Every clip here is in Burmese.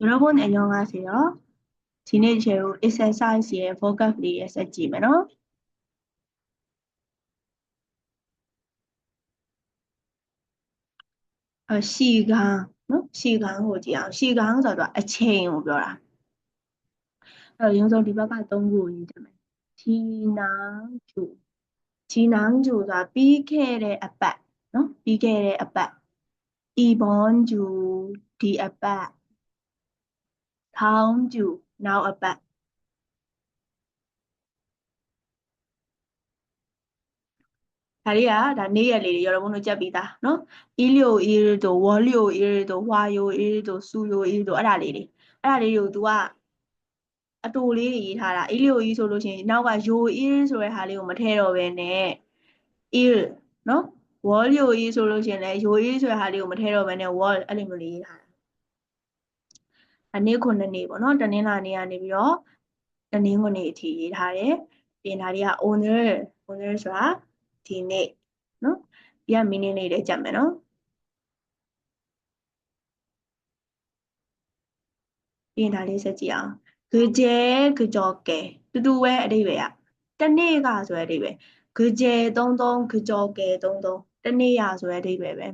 여러분 안녕하세 요. 디네제우 에센사이스의 버가프리에 썼지만 요. 어, 시 간, 어? 시간 호지 야. 시간 저도 아침 오벼 라. 어, 용서 리바가 동구인 데. 지난 주. 지난주가 비케의 아 빠, 어? 비케의 아 빠. 이번 주, 디 아 빠. pound you now a bag. Haria, da near lady, your own jabita, no? Ilio irdo, walio irdo, wayo irdo, suyo irdo, ara lady. Ara lady, you do what? အတူလေးတွေရေးထားတာ ilio ကြီးဆိုလို့ရှိရင်နောက်က yo ir ဆိုတဲ့ဟာလေးကိုမထည့်တော့ဘဲနဲ့ ir နော် wall yo ir ဆိုလို့ရှိရင်လည်း yo ir ဆိုတဲ့ဟာလေးကိုမထည့်တော့ဘဲနဲ့ wall အဲ့လိုမျိုးလေးရေးထားတာ အနည်းခုနှစ်နေ့ပေါ့နော်တနင်္လာနေ့ကနေပြီးတော့တနင်္ဂနွေနေ့အထိရေးထားတယ်ပြင်ဒါတွေက owner owner ဆိုတာဒီနေ့နော်ဒီက meaning လေးတွေကြက်မယ်နော်ပြင်ဒါလေးဆက်ကြည့်အောင်ကြဲကြောကဲတူတူပဲအဓိပ္ပာယ်อ่ะတနေ့ကဆိုတဲ့အဓိပ္ပာယ်ကြဲ33ကြောကဲ33တနေ့ရဆိုတဲ့အဓိပ္ပာ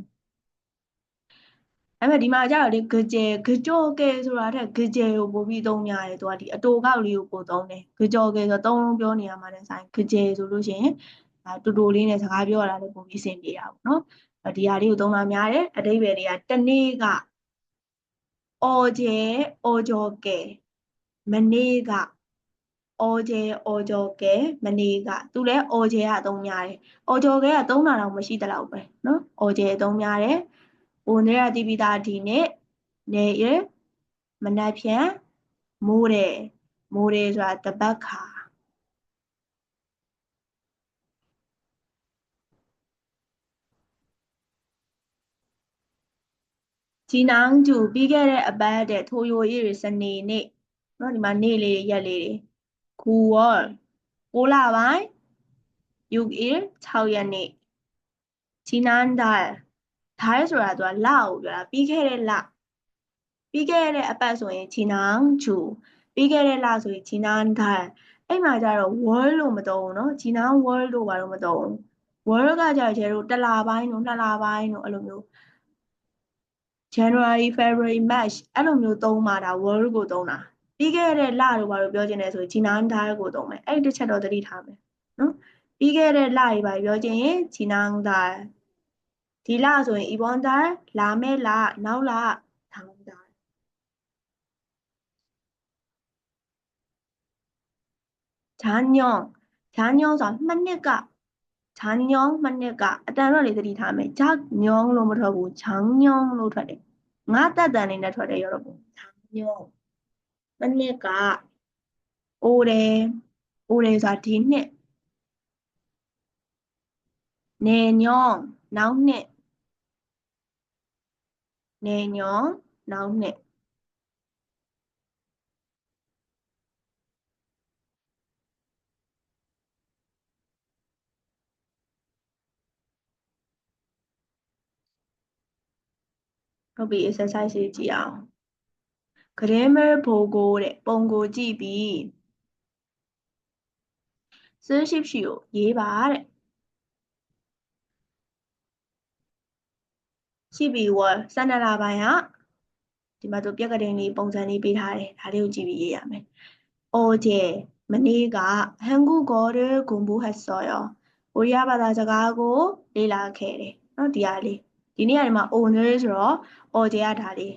ယ်ပဲအဲ့မဲ့ဒီမှာကြတော့လေကြဲကြောကဲဆိုတာတဲ့ကြဲကိုပို့ပြီးသုံးများတယ်သူကဒီအတူကောက်လေးကိုပို့သုံးတယ်ကြောကဲဆိုတော့သုံးလုံးပြောနေရမှာတဲ့ဆိုင်ကြဲဆိုလို့ရှိရင်ဒါတူတူလေးနဲ့စကားပြောရတာလည်းပုံပြီးအဆင်ပြေတာပေါ့နော်ဒီဟာလေးကိုသုံးတာများတယ်အတိပ္ပယ်တွေကတနေ့ကအော်ကျဲအော်ကြောကဲမနေ့ကအော်ကျဲအော်ကြောကဲမနေ့ကသူလည်းအော်ကျဲကအသုံးများတယ်အော်ကြောကဲကသုံးတာတော့မရှိတလောက်ပဲနော်အော်ကျဲအသုံးများတယ် ဟိုနေ့ကတိပိတာဒီနေ့နေရမနက်ဖြန်မိုးတယ်မိုးတယ်ဆိုတာတပတ်ခါဂျီနောင်ကျူပြီးခဲ့တဲ့အပတ်တဲ့ထိုယိုရီစနေနေ့နော်ဒီမှာနေ့လေးရက်လေးတွေခူဝေါ်6လပိုင်းယူအီ6ရက်နေ့ဂျီနန်ဒါ ဒါရဆိုတာသူကလကိုပြောတာပြီးခဲ့တဲ့လပြီးခဲ့တဲ့အပတ်ဆိုရင်ဂျီနောင်ကျူပြီးခဲ့တဲ့လဆိုရင်ဂျီနန်ဒါအဲ့မှာကျတော့ world လို့မသုံးဘူးเนาะဂျီနောင် world လို့ဘာလို့မသုံးဘူး world ကကြတော့ကျတော့တစ်လပိုင်းတို့နှစ်လပိုင်းတို့အဲ့လိုမျိုး January February March အဲ့လိုမျိုးသုံးမှာဒါ world ကိုသုံးတာပြီးခဲ့တဲ့လတို့ဘာလို့ပြောချင်လဲဆိုရင်ဂျီနန်ဒါကိုသုံးမယ်အဲ့ဒီတစ်ချက်တော့သတိထားမယ်နော်ပြီးခဲ့တဲ့လတွေဘာပြောချင်ရင်ဂျီနန်ဒါ ဒီလဆိုရင် ibon da လာမဲ့လနောက်လထောင်းဒါဂျာညောဂျာညောဆိုတာနှစ်နှစ်ကဂျာညောနှစ်နှစ်ကအတန်တော့လေသတိထားမယ်ဂျာညောလို့မထွက်ဘူးဂျာညောလို့ထွက်တယ်ငါတက်တန်လေးနဲ့ထွက်တယ်ရောတော့ဘူးဂျာညောမနှစ်ကအိုးတယ်အိုးတယ်ဆိုတာဒီနှစ်နေညောနောက်နှစ် နေညောနောက်နှစ်ဟုတ်ပြီ exercise ရေးကြည့်အောင် grammar ဘိုကိုတဲ့ပုံကိုကြည့်ပြီးစွရှိရှိ ရေးပါတဲ့ရှိပြီဝစန္ဒလာပိုင်းကဒီမှာတို့ပြက်ကတင်လေးပုံစံလေးပေးထားတယ်ဒါလေးကိုကြည့်ပြီးရေးရမယ်။အော်ကျဲမနေ့ကဟန်ကူကောရဂွန်ဘူဟတ်ဆော်ယောကိုရီးယားဘာသာစကားကို လေ့လာခဲ့တယ်။နော်ဒီဟာလေးဒီနေ့ကဒီမှာ owner ဆိုတော့အော်ကျဲကဒါလေး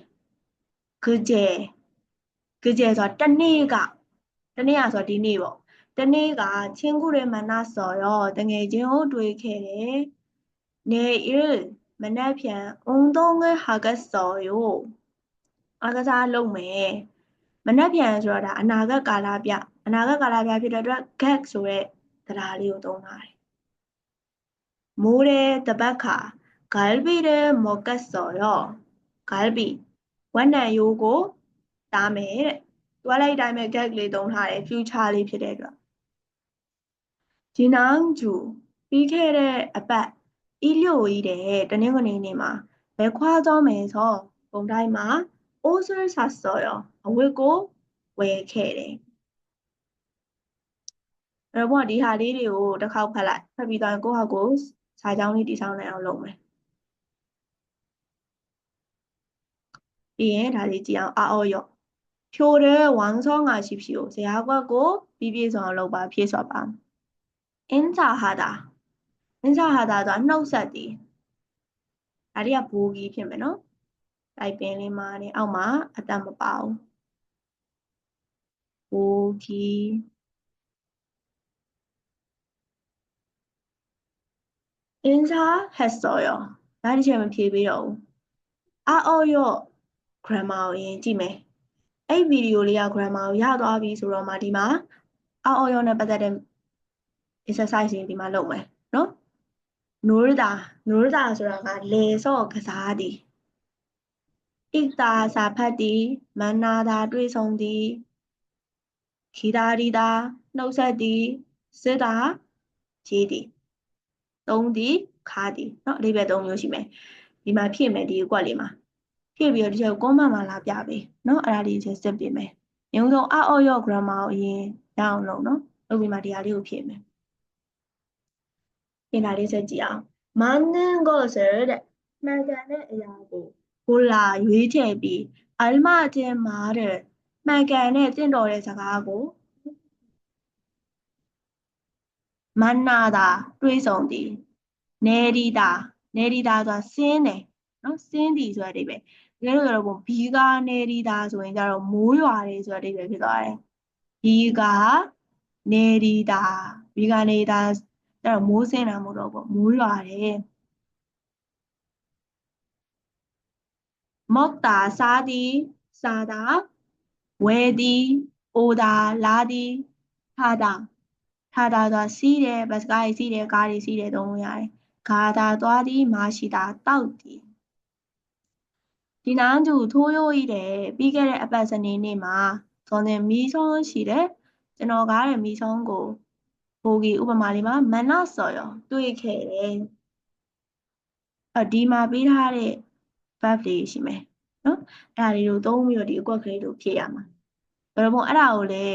ကကြဲကကြဲဆိုတော့တနေ့ကတနေ့ကဆိုတော့ဒီနေ့ပေါ့တနေ့ကချင်းကူရဲမနာဆော်ရောတငယ်ချင်းကိုတွေ့ခဲ့တယ်နေရ မနက်ဖြန်အုံသုံးငယ်ဟာကဆော်ရောအကစားလုပ်မယ်မနက်ဖြန်ဆိုတော့ဒါအနာဂတ်ကာလပြအနာဂတ်ကာလပြဖြစ်တဲ့အတွက် gag ဆိုတဲ့တရားလေးကိုသုံးထားတယ်မိုးတဲ့တပတ်ခါ galbire mokat ဆိုရော galbi ဝန္နံယိုးကိုတားမယ်တဲ့တွားလိုက်တိုင်းပဲ gag လေးသုံးထားတယ် future လေးဖြစ်တဲ့အတွက်ဂျင်းနောင်ဂျူပြီးခဲ့တဲ့အပတ် ဤလျို့ဤတဲ့တနင်္ဂနွေနေ့မှာဘယ်ခွာသောမယ်ဆိုဘုံတိုင်းမှာအိုးဆွဲဆာစော်ရအဝတ်ကိုဝယ်ခဲ့တယ်အဲ့တော့ဒီဟာလေးတွေကိုတစ်ခေါက်ဖတ်လိုက်ဖတ်ပြီးတော့ကိုယ့်ဟာကိုစာကြောင်းလေးတည်ဆောက်နိုင်အောင်လုပ်မယ်ပြီးရင်ဒါလေးကြည့်အောင်အာအော်ရော့ဖြိုတဲ့ဝမ်ဆောင်းကရှိဖြိုဇရာကွက်ကိုပြပြဆောင်လုပ်ပါဖြည့်ဆော့ပါအင်းစာဟာတာ အင်းစာဟာတာဆိုတာနှုတ်ဆက်တည်ဒါတွေကဘူဂီဖြစ်မယ်နော်တိုက်ပင်လေးမှာနေအောက်မှာအတတ်မပါဘူးဘူဂီအင်းစာဟက်ဆောရောဒါဒီချက်မဖြေပြီးတော့ဘူးအာအော်ရော grammar ကိုရင်ကြည့်မယ်အဲ့ဗီဒီယိုလေးက grammar ကိုရသွားပြီဆိုတော့မှဒီမှာအော်အော်ရောနဲ့ပတ်သက်တဲ့ exercise တွေဒီမှာလုပ်မယ် နော်နိုးတာနိုးတာဆိုတာကလေစော့ကစားသည်ဣတာစာဖတ်သည်မန္နာတာတွေ့ဆုံသည်ခီတာရီတာနှုတ်ဆက်သည်စစ်တာခြေသည်သုံးသည်ခါသည်เนาะအဓိပ္ပာယ်သုံးမျိုးရှိမယ်ဒီမှာဖြည့်မယ်ဒီကွက်လေးမှာဖြည့်ပြီးတော့ဒီချက်ကွန်မန့်မှာလာပြပေးเนาะအဲ့ဒါလေးချက်စစ်ပေးမယ်ရုံဆုံးအအော့ရော့ grammar ကိုအရင်ရအောင်လုပ်เนาะလုပ်ပြီးမှဒီဟာလေးကိုဖြည့်မယ် ပြင်တာလေးဆက်ကြည့်အောင်မန်းနန်ကိုဆိုတဲ့မှန်ကန်တဲ့အရာကိုကိုလာရွေးချယ်ပြီးအလမချင်းမာတဲ့မှန်ကန်တဲ့တင့်တော်တဲ့စကားကိုမန္နာတာတွေးဆောင်သည်နေရီတာနေရီတာဆိုတာစင်းတယ်နော်စင်းသည်ဆိုတဲ့အဓိပ္ပာယ်တကယ်လို့ရတော့ဘုဘီကနေရီတာဆိုရင်ကျတော့မိုးရွာတယ်ဆိုတဲ့အဓိပ္ပာယ်ဖြစ်သွားတယ်ဘီကနေရီတာဘီကနေရီတာ ကျတော့မိုးစင်းတာမဟုတ်တော့ဘူးမိုးရွာတယ်မောက်တာစားသည်စားတာဝဲသည်အိုတာလာသည်ထားတာထားတာဆိုတာစီးတယ်ဘတ်စကားကြီးစီးတယ်ကားကြီးစီးတယ်သုံးလို့ရတယ်ဂါတာသွားသည်မရှိတာတောက်သည်ဒီနန်းသူထိုးရိုးကြီးတယ်ပြီးခဲ့တဲ့အပတ်စနေနေ့မှာဇွန်တင်မီးဆုံးရှိတယ်ကျွန်တော်ကားတဲ့မီးဆုံးကို ဘိုဂီဥပမာလေးမှာမနဆော်ရောတွေ့ခဲ့တယ်အဒီမှာပေးထားတဲ့ verb လေးရှိမယ်နော်အဲ့ဒါလေးကိုသုံးပြီးတော့ဒီအကွက်ကလေးကိုဖြည့်ရမှာဘယ်လိုမို့အဲ့ဒါကိုလေ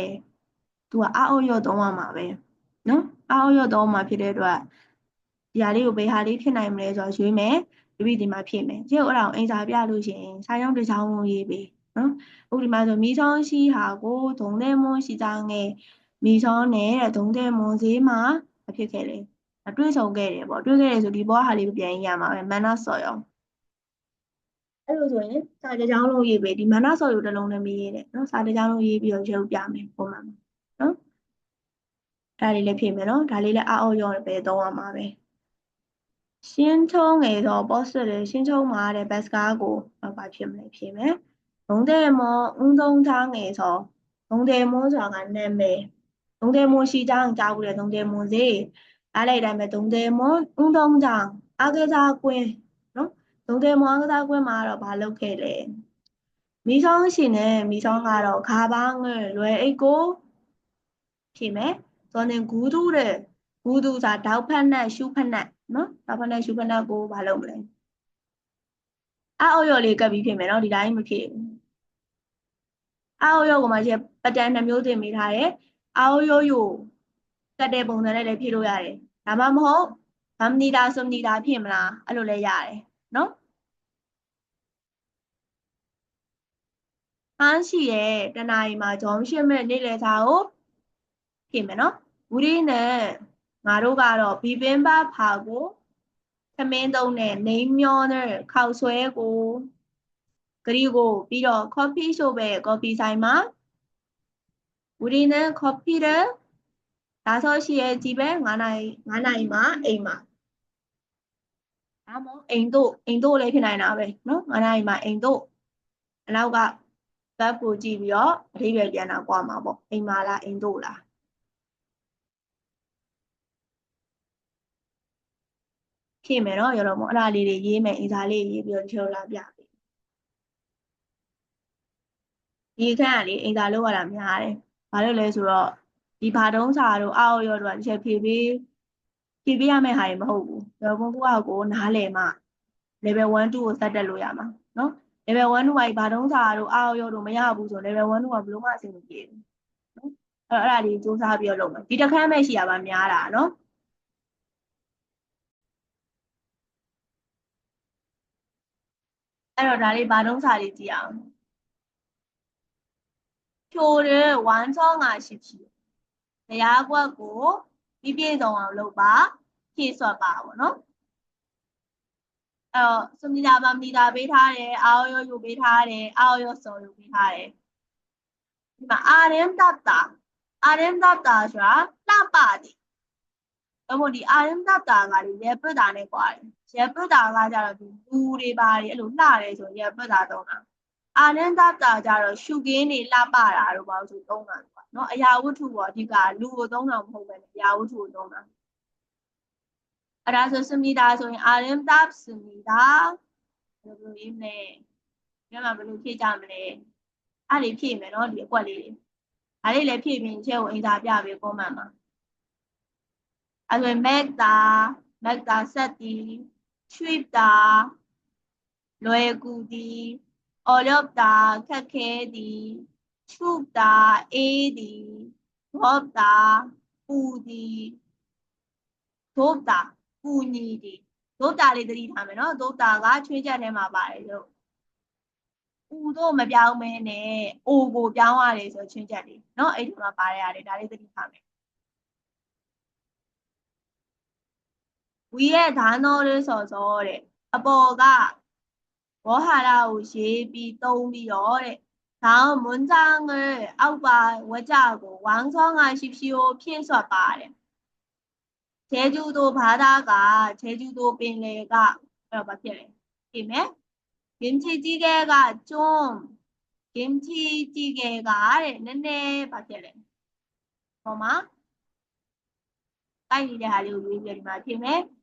तू ကအာအုပ်ရော့သုံးရမှာပဲနော်အာအုပ်ရော့သုံးမှာဖြစ်တဲ့အတွက်ဒီဟာလေးကိုဘယ်ဟာလေးဖြစ်နိုင်မလဲဆိုတော့ရွေးမယ်ပြီးဒီမှာဖြည့်မယ်ကျုပ်အဲ့ဒါကိုအင်စာပြလို့ရှိရင်စာရောက်တစ်ချောင်းလုံးရေးပေးနော်ဥပဒီမှာဆိုမီချောင်းရှိဟာကိုဒုံတဲ့မွန်ရှိကြငယ် မိဆောင်းနဲ့တဲ့ဒုံတဲ့မွန်စည်းမှာမဖြစ်ခဲ့လေအတွေ့ဆုံခဲ့တယ်ပေါ့တွေ့ခဲ့တယ်ဆိုဒီဘွားဟာလေးပြန်ရမှာပဲမန္နဆော်ရောအဲ့လိုဆိုရင်စာတကြောင်းလုံးရေးပေးဒီမန္နဆော်ရောတစ်လုံးနဲ့မရေးတဲ့နော်စာတကြောင်းလုံးရေးပြီးတော့ရုပ်ပြမယ်ပုံမှန်ပါနော်ဒါလေးလည်းဖြည့်မယ်နော်ဒါလေးလည်းအအောင်ရောပဲသုံးရမှာပဲရှင်းထုံးငယ်တော့ positive လေရှင်းထုံးမှာတဲ့ bus car ကိုဘာဖြစ်မလဲဖြည့်မယ်ဘုံတဲ့မောဥသုံးသားငယ်ဆိုဘုံတဲ့မောဆိုတာကနာမည် 농대모시장 자구래 농대모세 알아이라며 농대모 운동장 아그자꾼 농대모 아그자꾼 말어 발로케래 미성 씨는 미성하러 가방을 왜 입고 팀에 저는 구두를 구두사 다우판나 슈판나 너 다우판나 슈판나고 발로그래 아어요 리가 비피면 어디 라임 비피 아어요 고마제 빠짠 남요대 미라에 အအော်ရော်ကမှရှိပတ်တန်နှမျိုးသင်မိထားတယ်အအော်ရော်ယိုကတ်တဲ့ပုံစံနဲ့လည်းဖြည့်လို့ရတယ်ဒါမှမဟုတ်ဗမ်နီတာဆွမ်နီတာဖြစ်မလားအဲ့လိုလည်းရတယ်နော်အားရှိရဲ့တနာရီမှာဂျောင်းရှင်းမဲ့နေ့လည်စာကိုဖြစ်မယ်နော်ဝီရီနဲ့ငါတို့ကတော့ဘီပင်ပါဖာကိုသမင်းသုံးနဲ့နေမျောနဲ့ခောက်ဆွဲကိုဂရီကိုပြီးတော့ coffee shop ပဲ coffee ဆိုင်မှာ 우리는 커피를 5시에 집에 9နာရီ9နာရီမှာအိမ်မှာဒါမှမဟုတ်အိမ်တို့အိမ်တို့လည်းဖြစ်နိုင်တာပဲเนาะ9နာရီမှာအိမ်တို့အနောက်က verb ကိုကြည့်ပြီးတော့အဓိပ္ပာယ်ပြန်တာကြွားမှာပေါ့အိမ်မှာလားအိမ်တို့လားဖြစ်မယ်နော်ရတော့မို့အဲ့ဒါလေးတွေရေးမယ်အင်စာလေးရေးပြီးတော့ဒီလိုလာပြပေးဒီအခန်းကလေအင်စာလောက်ရတာများတယ် ဘာလို့လဲဆိုတော့ဒီဘာတုံးစာတို့အောက်ရောတို့ကတစ်ချက်ဖြည့်ပေးဖြည့်ပေးရမယ့်ဟာတွေမဟုတ်ဘူးရတော့ဘုံကကိုနားလည်မှ level 1 2ကိုစက်တက်လို့ရမှာနော် level 1 2ကဘာတုံးစာတို့အာရောတို့မရဘူးဆို level 1 2ကဘယ်လိုမှအဆင်မပြေဘူးနော်အဲ့တော့အဲ့ဒါလေးစူးစမ်းပြီးတော့လုပ်မယ်ဒီတစ်ခန်းပဲရှိရပါများတာနော်အဲ့တော့ဒါလေးဘာတုံးစာလေးကြည့်အောင် 표를 완성하십시 오. 야구하고 미비정하고 로바 기수가 뭐 노? 어, 숨니다 밤니다 베타레 아오요 요 베타레 아오요 소요 베타 레. 이마 아름답 다. 아름답다 좋 아. 나빠 디. 너무 이 아름답다가 예쁘다네 거 야. 예쁘다가 자라 누리 바리 일로 나래 저 예쁘다더 나. တ်တာကကြတော့ဒီလူတွေပါတယ်အဲ့လိုလှတယ်ဆိုရေပတ်တာသုံးတာအာရင်တတ်တာကြတော့ရှုကင်းတွေလှပတာတို့ဘာလို့ဆိုသုံးတာကွာနော်အရာဝတ္ထုပေါ့အဓိကလူကိုသုံးတာမဟုတ်ပဲအရာဝတ္ထုကိုသုံးတာအဲ့ဒါဆိုစမီတာဆိုရင်အာရင်တတ်စမီတာဘယ်လိုရေးမလဲဒီမှာဘယ်လိုဖြည့်ကြမလဲအဲ့ဒီဖြည့်မယ်နော်ဒီအကွက်လေးတွေဒါလေးလည်းဖြည့်ပြီးချက်ကိုအင်တာပြပေးပုံမှန်မှာအဲ့ဆိုရင် make တာ make တာ set တီ trip တာလွယ်ကူတီ order တာခက်ခဲတီ troop တာအေးတီ drop တာပူတီ drop တာပူညီတီဒုတာလေးသတိထားမယ်နော်ဒုတာကချွေးချက်ထဲမှာပါတယ်လို့ဥတို့မပြောင်းမဲနဲ့အိုကိုပြောင်းရတယ်ဆိုချွေးချက်လေးနော်အဲ့ဒီမှာပါရရတယ်ဒါလေးသတိထားမယ်ဝီရဲ့ဒါနောလေးစော်စောတဲ့အပေါ်က ဝေါဟာရကိုရေးပြီးသုံးပြီးတော့တဲ့။ဒါမွန်ကြငဲအောက်ပါဝကြကိုဝမ်ဆောင်းကရှိဖြီကိုဖြင့်ဆွတ်ပါတဲ့။ခြေကျူတို့ဘာသာကခြေကျူတို့ပင်လေကအဲ့တော့ဘာဖြစ်လဲ။ပြင်မယ်။ဂင်ချီကြီးကကကျွန်းဂင်ချီကြီးကကတဲ့နည်းနည်းဘာဖြစ်လဲ။ဟောမှာတိုက်နေတဲ့ဟာလေးကိုရွေးပြီးဒီမှာပြင်မယ်။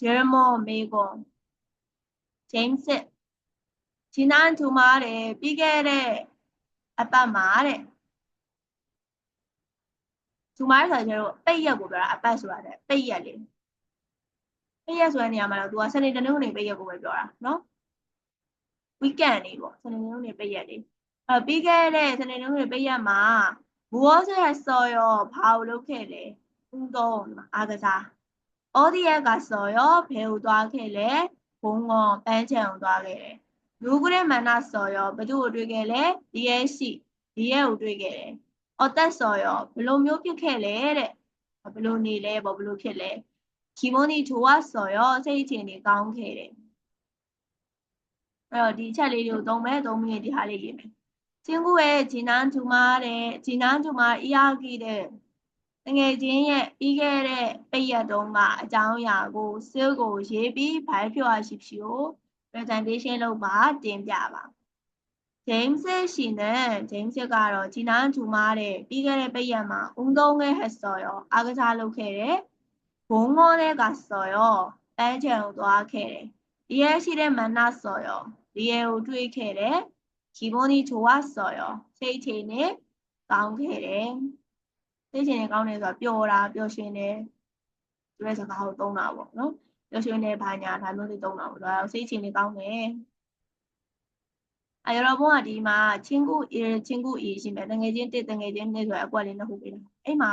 Jermo Megon James ဂျီနန်ထူမာတဲ့ပြီးခဲ့တဲ့အပတ်မှာတဲ့ထူမာဆိုတဲ့ကျတော့ပိတ်ရက်ကိုပြောတာအပတ်ဆိုတာတဲ့ပိတ်ရက်လေပိတ်ရက်ဆိုတဲ့နေရာမှာတော့ तू ကစနေတနေ့ကနေပိတ်ရက်ကိုပဲပြောတာနော် weekend နေပေါ့စနေတနေ့ကနေပိတ်ရက်လေအဲပြီးခဲ့တဲ့စနေတနေ့ကနေပိတ်ရက်မှာဘူဝဆရာဆော်ရောဘာလို့လုပ်ခဲ့လဲဥတော်ဒီမှာအာကစား အော်ဒီယက်ကစော်ရောဘယ်ကိုသွားခဲ့လဲဘုံကပန်းချံကိုသွားခဲ့တယ်လူကရဲမန္နာစော်ရောဘသူ့ကိုတွေ့ခဲ့လဲဒီရဲ့ရှိဒီရဲ့ကိုတွေ့ခဲ့တယ်အော်တက်စော်ရောဘလိုမျိုးဖြစ်ခဲ့လဲတဲ့ဘလိုနေလဲပေါ့ဘလိုဖြစ်လဲခီမွန်ဒီထိုဝစော်ရောစိတ်အခြေအနေကောင်းခဲ့တယ်အဲ့တော့ဒီအချက်လေးတွေကိုသုံးမယ်သုံးပြီးရင်ဒီဟာလေးရေးမယ်ချင်းကူရဲ့ဂျီနန်ဂျူမာတဲ့ဂျီနန်ဂျူမာအီယာကီတဲ့ 야기를 등해진의 이계의 빼야동과 장야고 쓰고 예비 발표하십시오. 프레젠테이션로 봐 တင်ပြပါ. 제임스 씨는 제임스가 지난 주말에 삐개를 빼야마 운동을 했어요. 아그사 로케를 공원에 갔어요. 뺄체도 하케를 리에 씨를 만났어요. 리에우 뚜이케를 기분이 좋았어요. စိတ်အခြေနဲ့ကော သိချင်ရင်ကောင်းတယ်ဆိုတာပျော်တာပျော်ရွှင်တယ်ဆိုတဲ့စကားကိုသုံးတာပေါ့နော်ပျော်ရွှင်တယ်ဘာညာဒါမျိုးတွေသုံးတာပေါ့ဒါစိတ်ချင်နေကောင်းတယ်အဲရောဘုံကဒီမှာချင်းကူအေချင်းကူအေရှိမယ်တငယ်ချင်းတစ်တငယ်ချင်းနှစ်ဆိုရအကွက်လေးနှစ်ခုပေးတာအဲ့မှာ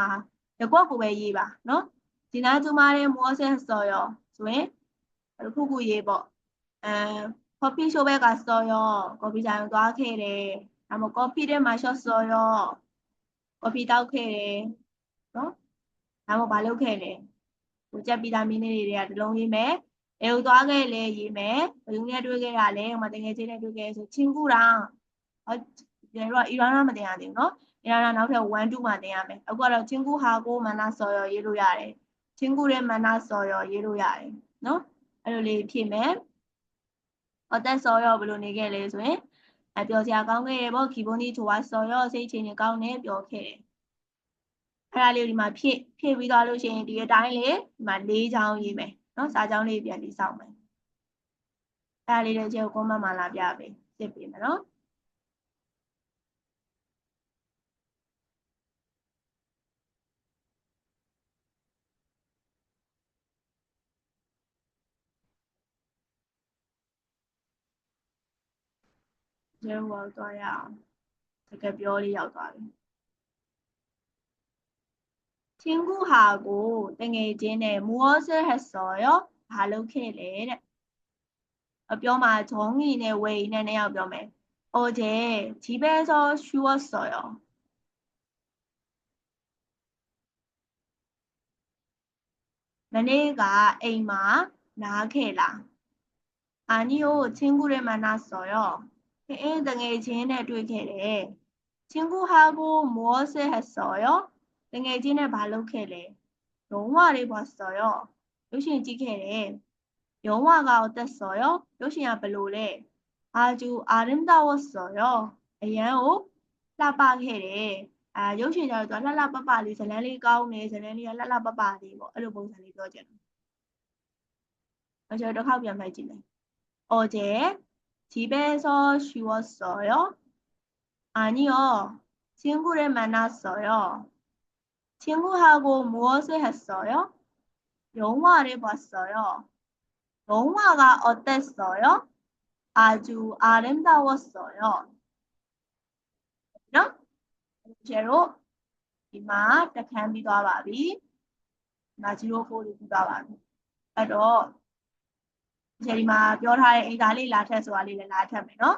ရကွက်ကိုပဲရေးပါနော်ဒီနာကျမတဲ့မောဆက်စော်ရောဆိုရင်တစ်ခုခုရေးပေါ့အဲ coffee shop ကစော်ရော coffee ဆိုင်သွားခဲ့တယ်ဒါမှ coffee ထဲမှာ shop စော်ရော ကော်ဖီတောက်ခဲ့တယ်နော်ဒါမှမဟုတ်ဘာလုပ်ခဲ့လဲဟိုကြက်ဗီတာမင်လေးတွေကဒီလုံးရေးမယ်အဲဟိုသွားခဲ့လဲရေးမယ်ဘယ်သူနဲ့တွေ့ခဲ့တာလဲဟိုမှာတကယ်ချင်းနဲ့တွေ့ခဲ့ဆိုချင်းကူတာဟောကျွန်တော်ကအီရန်ကမတင်ရသေးဘူးနော်အီရန်ကနောက်ထပ်1 2မှတင်ရမယ်အခုကတော့ချင်းကူဟာကိုမန္နာဆော်ရောရေးလို့ရတယ်ချင်းကူတဲ့မန္နာဆော်ရောရေးလို့ရတယ်နော်အဲ့လိုလေးဖြည့်မယ်အသက်ဆော်ရောဘယ်လိုနေခဲ့လဲဆိုရင် အပြောစရာကောင်းခဲ့တယ်ပေါ့ဂီဘွန်ဒီထိုဝါဆော်ရောစိတ်ချင်းနေကောင်းနေပြောခဲ့တယ်အဲ့ဒါလေးကိုဒီမှာဖြည့်ဖြည့်ပြီးသွားလို့ရှိရင်ဒီအတိုင်းလေးဒီမှာ၄ချောင်းရေးမယ်နော်စာချောင်းလေးပြန်ပြီးစောင့်မယ်အဲ့ဒါလေးလည်းကျေကိုမမလာပြပေးစစ်ပေးမယ်နော် ကျဲဟိုသွားရအောင်တကယ်ပြောလေးရောက်သွားပြီချင်းကူဟာကိုတငယ်ချင်းနဲ့မူောဆဲဟက်ဆော်ရောဘာလုပ်ခဲ့လဲတဲ့အပြောမှာဂျုံကြီးနဲ့ဝေနဲ့နှစ်ယောက်ပြောမယ်။အိုကျဲဂျီပဲဆောရှူဝတ်ဆော်ရောမနေ့ကအိမ်မှာနားခဲ့လားအာနီကိုချင်းကူရဲမနာဆော်ရော အင်းတငယ်ချင်းနဲ့တွေ့ခဲ့တယ်။ချင်းကူဟာကိုမောဆေဟဆော်ရောတငယ်ချင်းနဲ့ဘာလုပ်ခဲ့လဲ။ရုံးဝလေးပါဆော်ရောရုပ်ရှင်ကြည့်ခဲ့တယ်။ရုံးဝကအသက်ဆော်ရောရုပ်ရှင်ကဘယ်လိုလဲ။အာကျူအာရင်တာဝဆော်ရောအရန်ကိုလှပခဲ့တယ်။အာရုပ်ရှင်ကြတော့သူကလှလှပပလေးဇလန်းလေးကောင်းနေဇလန်းလေးကလှလှပပလေးပေါ့အဲ့လိုပုံစံလေးပြောချင်တယ်။အကျော်တစ်ခေါက်ပြန်ဖိုက်ကြည့်မယ်။အော်ကျဲ 집에서 쉬웠어요? 아니요. 친구를 만났어요. 친구하고 무엇을 했어요? 영화를 봤어요. 영화가 어땠어요? 아주 아름다웠어요. 그럼 제로 이마, 딱 한비도 아바비, 마지로 보도 아바비. 바로 ဒီမှာပြောထားတဲ့အင်္ဂါလေးလာထက်ဆိုတာလေးလည်းလာထက်မယ်နော်